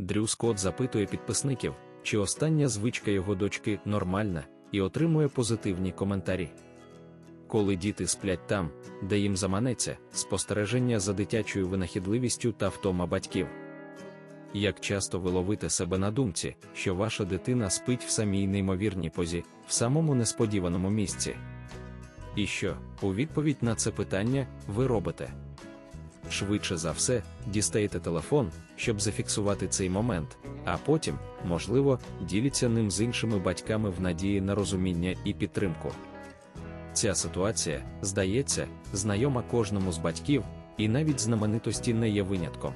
Дрю Скотт запитує підписників, чи остання звичка його дочки нормальна, і отримує позитивні коментарі. Коли діти сплять там, де їм заманеться, спостереження за дитячою винахідливістю та втома батьків. Як часто ви ловите себе на думці, що ваша дитина спить в самій неймовірній позі, в самому несподіваному місці? І що, у відповідь на це питання, ви робите? Швидше за все, дістаєте телефон, щоб зафіксувати цей момент, а потім, можливо, діліться ним з іншими батьками в надії на розуміння і підтримку. Ця ситуація, здається, знайома кожному з батьків, і навіть знаменитості не є винятком.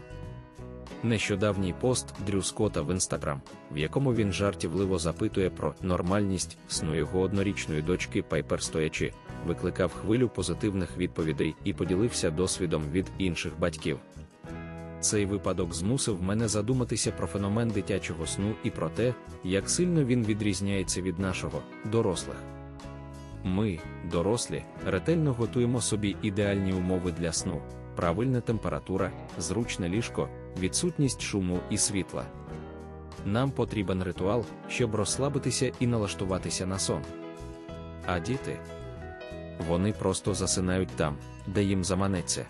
Нещодавній пост Дрю Скотта в інстаграм, в якому він жартівливо запитує про нормальність сну його однорічної дочки Пайпер стоячи, викликав хвилю позитивних відповідей і поділився досвідом від інших батьків. Цей випадок змусив мене задуматися про феномен дитячого сну і про те, як сильно він відрізняється від нашого, дорослих. Ми, дорослі, ретельно готуємо собі ідеальні умови для сну, правильна температура, зручне ліжко, відсутність шуму і світла. Нам потрібен ритуал, щоб розслабитися і налаштуватися на сон. А діти вони просто засинають там, де їм заманеться.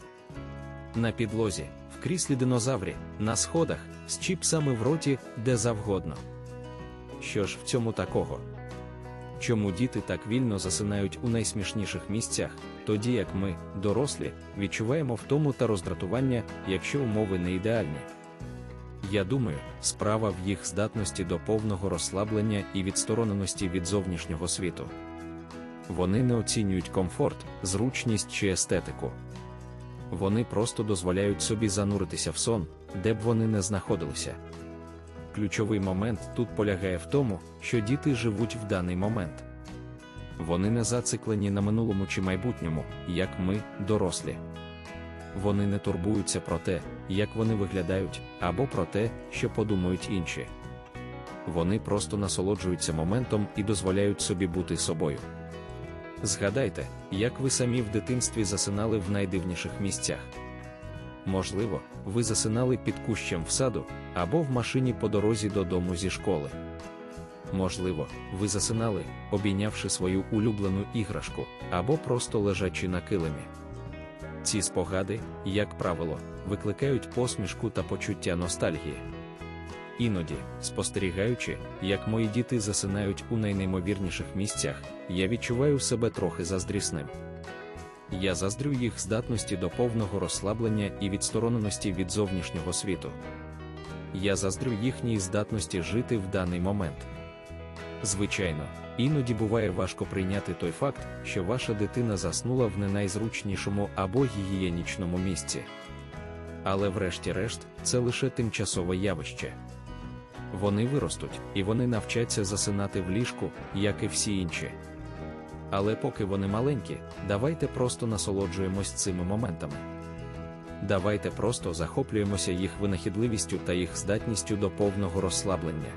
На підлозі, в кріслі динозаврі, на сходах, з чіпсами в роті, де завгодно. Що ж в цьому такого? Чому діти так вільно засинають у найсмішніших місцях, тоді як ми, дорослі, відчуваємо втому та роздратування, якщо умови не ідеальні? Я думаю, справа в їх здатності до повного розслаблення і відстороненості від зовнішнього світу. Вони не оцінюють комфорт, зручність чи естетику. Вони просто дозволяють собі зануритися в сон, де б вони не знаходилися. Ключовий момент тут полягає в тому, що діти живуть в даний момент. Вони не зациклені на минулому чи майбутньому, як ми, дорослі. Вони не турбуються про те, як вони виглядають, або про те, що подумають інші. Вони просто насолоджуються моментом і дозволяють собі бути собою. Згадайте, як ви самі в дитинстві засинали в найдивніших місцях. Можливо, ви засинали під кущем в саду або в машині по дорозі додому зі школи. Можливо, ви засинали, обійнявши свою улюблену іграшку, або просто лежачи на килимі. Ці спогади, як правило, викликають посмішку та почуття ностальгії. Іноді, спостерігаючи, як мої діти засинають у найнеймовірніших місцях, я відчуваю себе трохи заздрісним. Я заздрю їх здатності до повного розслаблення і відстороненості від зовнішнього світу. Я заздрю їхній здатності жити в даний момент. Звичайно, іноді буває важко прийняти той факт, що ваша дитина заснула в не найзручнішому або гігієнічному місці. Але, врешті-решт, це лише тимчасове явище. Вони виростуть, і вони навчаться засинати в ліжку, як і всі інші. Але поки вони маленькі, давайте просто насолоджуємось цими моментами. Давайте просто захоплюємося їх винахідливістю та їх здатністю до повного розслаблення.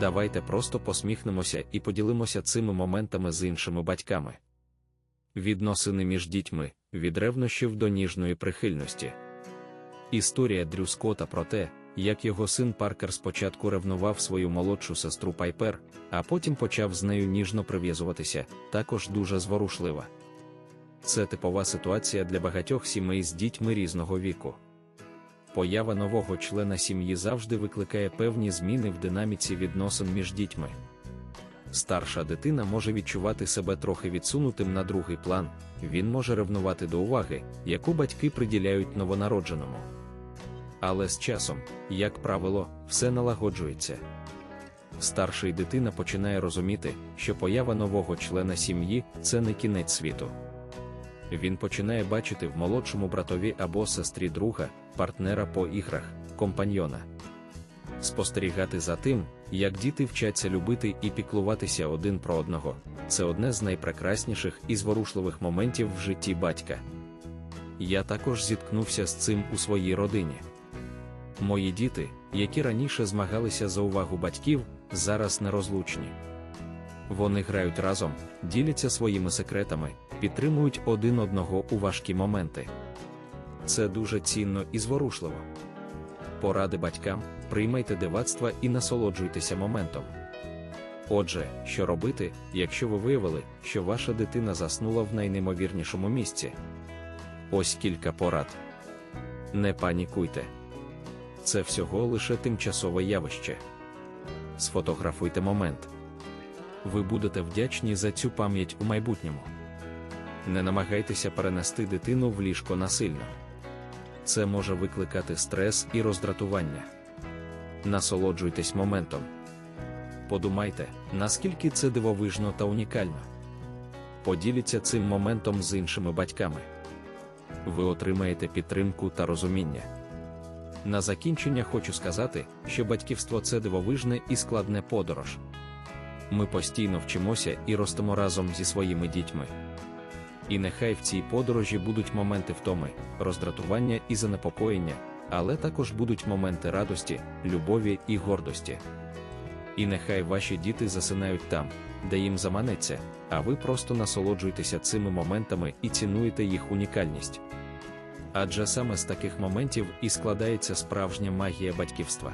Давайте просто посміхнемося і поділимося цими моментами з іншими батьками. Відносини між дітьми від ревнощів до ніжної прихильності. Історія Дрю Скотта про те, як його син Паркер спочатку ревнував свою молодшу сестру Пайпер, а потім почав з нею ніжно прив'язуватися, також дуже зворушлива. Це типова ситуація для багатьох сімей з дітьми різного віку. Поява нового члена сім'ї завжди викликає певні зміни в динаміці відносин між дітьми. Старша дитина може відчувати себе трохи відсунутим на другий план, він може ревнувати до уваги, яку батьки приділяють новонародженому. Але з часом, як правило, все налагоджується. Старший дитина починає розуміти, що поява нового члена сім'ї це не кінець світу. Він починає бачити в молодшому братові або сестрі друга, партнера по іграх, компаньйона. Спостерігати за тим, як діти вчаться любити і піклуватися один про одного, це одне з найпрекрасніших і зворушливих моментів в житті батька. Я також зіткнувся з цим у своїй родині. Мої діти, які раніше змагалися за увагу батьків, зараз нерозлучні. Вони грають разом, діляться своїми секретами, підтримують один одного у важкі моменти. Це дуже цінно і зворушливо. Поради батькам, приймайте дивацтва і насолоджуйтеся моментом. Отже, що робити, якщо ви виявили, що ваша дитина заснула в найнеймовірнішому місці? Ось кілька порад. Не панікуйте. Це всього лише тимчасове явище. Сфотографуйте момент. Ви будете вдячні за цю пам'ять у майбутньому. Не намагайтеся перенести дитину в ліжко насильно. Це може викликати стрес і роздратування. Насолоджуйтесь моментом. Подумайте, наскільки це дивовижно та унікально. Поділіться цим моментом з іншими батьками. Ви отримаєте підтримку та розуміння. На закінчення хочу сказати, що батьківство це дивовижне і складне подорож. Ми постійно вчимося і ростемо разом зі своїми дітьми. І нехай в цій подорожі будуть моменти втоми, роздратування і занепокоєння, але також будуть моменти радості, любові і гордості. І нехай ваші діти засинають там, де їм заманеться, а ви просто насолоджуєтеся цими моментами і цінуєте їх унікальність. Адже саме з таких моментів і складається справжня магія батьківства.